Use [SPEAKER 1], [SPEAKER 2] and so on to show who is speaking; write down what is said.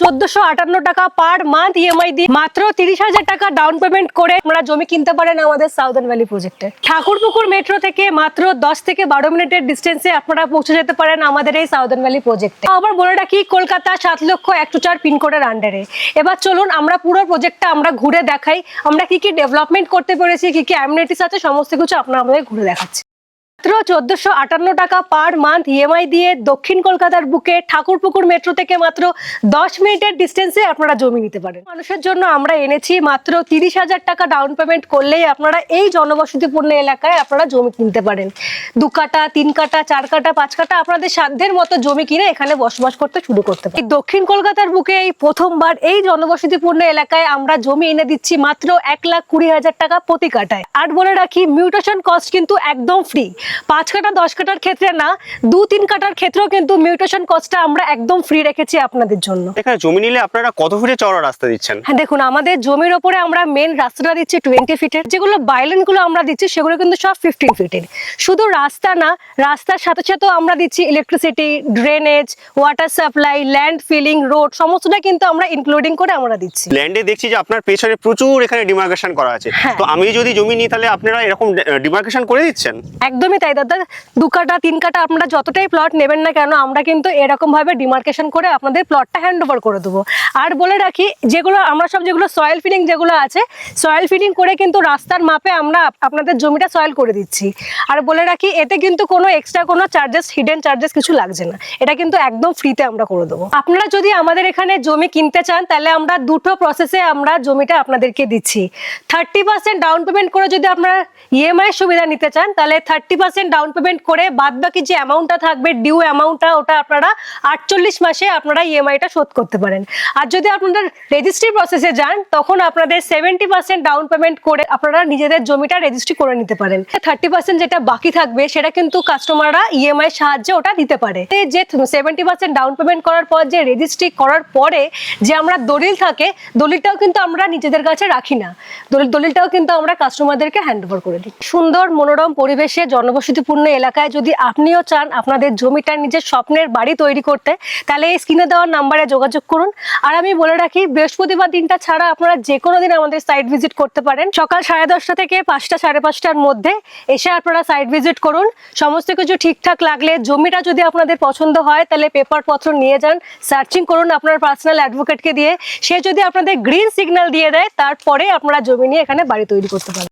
[SPEAKER 1] চোদ্দশো আটান্ন টাকা পার মান্থ ইএমআই দিয়ে মাত্র তিরিশ হাজার টাকা ডাউন পেমেন্ট করে আপনারা জমি কিনতে পারেন আমাদের সাউদার্ন ভ্যালি প্রজেক্টে ঠাকুরপুকুর মেট্রো থেকে মাত্র দশ থেকে বারো মিনিটের ডিস্টেন্সে আপনারা পৌঁছে যেতে পারেন আমাদের এই সাউদার্ন ভ্যালি প্রজেক্টে আবার বলে রাখি, কলকাতা সাত লক্ষ একশো চার পিনকোডের আন্ডারে এবার চলুন আমরা পুরো প্রজেক্টটা আমরা ঘুরে দেখাই। আমরা কি কি ডেভেলপমেন্ট করতে পেরেছি, কি কি অ্যামিনিটিস আছে, সমস্ত কিছু আপনারা আমাদের ঘুরে দেখাচ্ছি। মাত্র চোদ্দশো আটান্ন টাকা পার মান্থ ইএমআই দিয়ে দক্ষিণ কলকাতার বুকে ঠাকুরপুকুর মেট্রো থেকে মাত্র দশ মিনিটের ডিস্টেন্সে আপনারা জমি নিতে পারেন। মানুষের জন্য আমরা এনেছি মাত্র তিরিশ হাজার টাকা ডাউন পেমেন্ট করলেই আপনারা এই জনবসতিপূর্ণ এলাকায় আপনারা জমি কিনতে পারেন। দু কাটা, তিন কাটা, চার কাটা, পাঁচ কাটা আপনাদের সাধ্যের মতো জমি কিনে এখানে বসবাস করতে শুরু করতে পারেন। দক্ষিণ কলকাতার বুকে এই প্রথমবার এই জনবসতিপূর্ণ এলাকায় আমরা জমি এনে দিচ্ছি মাত্র এক লাখ কুড়ি হাজার টাকা প্রতি কাটায়। আর বলে রাখি মিউটেশন কস্ট কিন্তু একদম ফ্রি পাঁচ কাটা দশ কাটার ক্ষেত্রে না দু তিন কাটার ক্ষেত্রেও কিন্তু মিউটেশন কস্টটা আমরা একদম ফ্রি রেখেছি আপনাদের জন্য।
[SPEAKER 2] এখানে জমি নিলে আপনারা কত ফিটে চওড়া রাস্তা দিচ্ছেন?
[SPEAKER 1] হ্যাঁ দেখুন আমাদের জমির ওপরে আমরা মেন রাস্তাটা দিচ্ছি টোয়েন্টি ফিটের যেগুলো বাইলেনগুলো আমরা দিচ্ছি সেগুলো কিন্তু সব ফিফটিন ফিটের শুধু রাস্তা না রাস্তার সাথে সাথেও আমরা দিচ্ছি electricity drainage water supply land filling road সমস্তটা কিন্তু আমরা ইনক্লুডিং করে আমরা দিচ্ছি।
[SPEAKER 2] ল্যান্ডে দেখছি যে আপনার পেছনে প্রচুর এখানে ডিমার্কেশন করা আছে।
[SPEAKER 1] হ্যাঁ।
[SPEAKER 2] তো আমি যদি জমি নিই তাহলে আপনারা এরকম ডিমার্কেশন করে দিচ্ছেন?
[SPEAKER 1] একদমই তাই দাদা, দু কাটা, তিন কাটা আপনারা যতটাই প্লট নেবেন না কেন, আমরা কিন্তু এরকমভাবে ডিমার্কেশন করে আপনাদের প্লটটা হ্যান্ড ওভার করে দেবো। আর বলে রাখি, যেগুলো, আমরা সব যেগুলো সয়েল ফিলিং যেগুলো আছে সয়েল ফিলিং করে কিন্তু রাস্তার মাপে আমরা আপনাদের জমিটা সয়েল করে দিচ্ছি। আর বলে রাখি, এতে কিন্তু কোনো এক্সট্রা কোনো চার্জেস হিডেন চার্জেস কিছু লাগছে না। এটা কিন্তু একদম ফ্রিতে আমরা করে দেবো। আপনারা যদি আমাদের এখানে জমি কিনতে চান, তাহলে আমরা দুটো প্রসেসে আমরা জমিটা আপনাদেরকে দিচ্ছি। থার্টি পার্সেন্ট ডাউন পেমেন্ট করে যদি আপনারা ইএমআই সুবিধা নিতে চান, তাহলে থার্টি পার্সেন্ট ডাউন পেমেন্ট করে বাদ বাকি যে অ্যামাউন্টটা থাকবে ডিউ অ্যামাউন্টটা ওটা আপনারা আটচল্লিশ মাসে আপনারা ইএমআইটা শোধ করতে পারেন। আর যদি আপনাদের রেজিস্ট্রি প্রসেসে যান, তখন আপনাদের সেভেন্টি পার্সেন্ট ডাউন পেমেন্ট করে আপনারা নিজেদের জমিটা রেজিস্ট্রি করে নিতে পারেন। থার্টি পার্সেন্ট যেটা বাকি থাকবে, সেটা কিন্তু কাস্টমাররা ইএমআই সাহায্যে ওটা দিতে পারে। যে সেভেন্টি পার্সেন্ট ডাউন পেমেন্ট করার পর, যে রেজিস্ট্রি করার পরে যে আমরা দলিল থাকে, দলিলটাও কিন্তু আমরা নিজেদের কাছে রাখি না। দলিল, দলিলটাও কিন্তু আমরা কাস্টমারদেরকে হ্যান্ড ওভার করে দিই। সুন্দর, মনোরম পরিবেশে জনবসতিপূর্ণ এলাকায় যদি আপনিও চান আপনাদের জমিটার নিজের স্বপ্নের বাড়ি তৈরি করতে, তাহলে এই স্ক্রিনে দেওয়ার নাম্বারে যোগাযোগ করুন। আর আমি বলে রাখি, বৃহস্পতিবার দিনটা ছাড়া আপনারা যে কোনো দিন আমাদের সাইট ভিজিট করতে পারেন। সকাল সাড়ে দশটা থেকে পাঁচটা সাড়ে পাঁচটার মধ্যে এসে আপনারা সাইট ভিজিট করুন। সমস্ত কিছু ঠিকঠাক লাগলে জমিটা যদি আপনাদের পছন্দ হয়, তাহলে পেপার পত্র নিয়ে যান সার্চিং করুন আপনার পার্সোনাল অ্যাডভোকেটকে দিয়ে। সে যদি আপনাদের গ্রিন সিগন্যাল দিয়ে দেয়, তারপরে আপনারা জমি নিয়ে এখানে বাড়ি তৈরি করতে পারেন।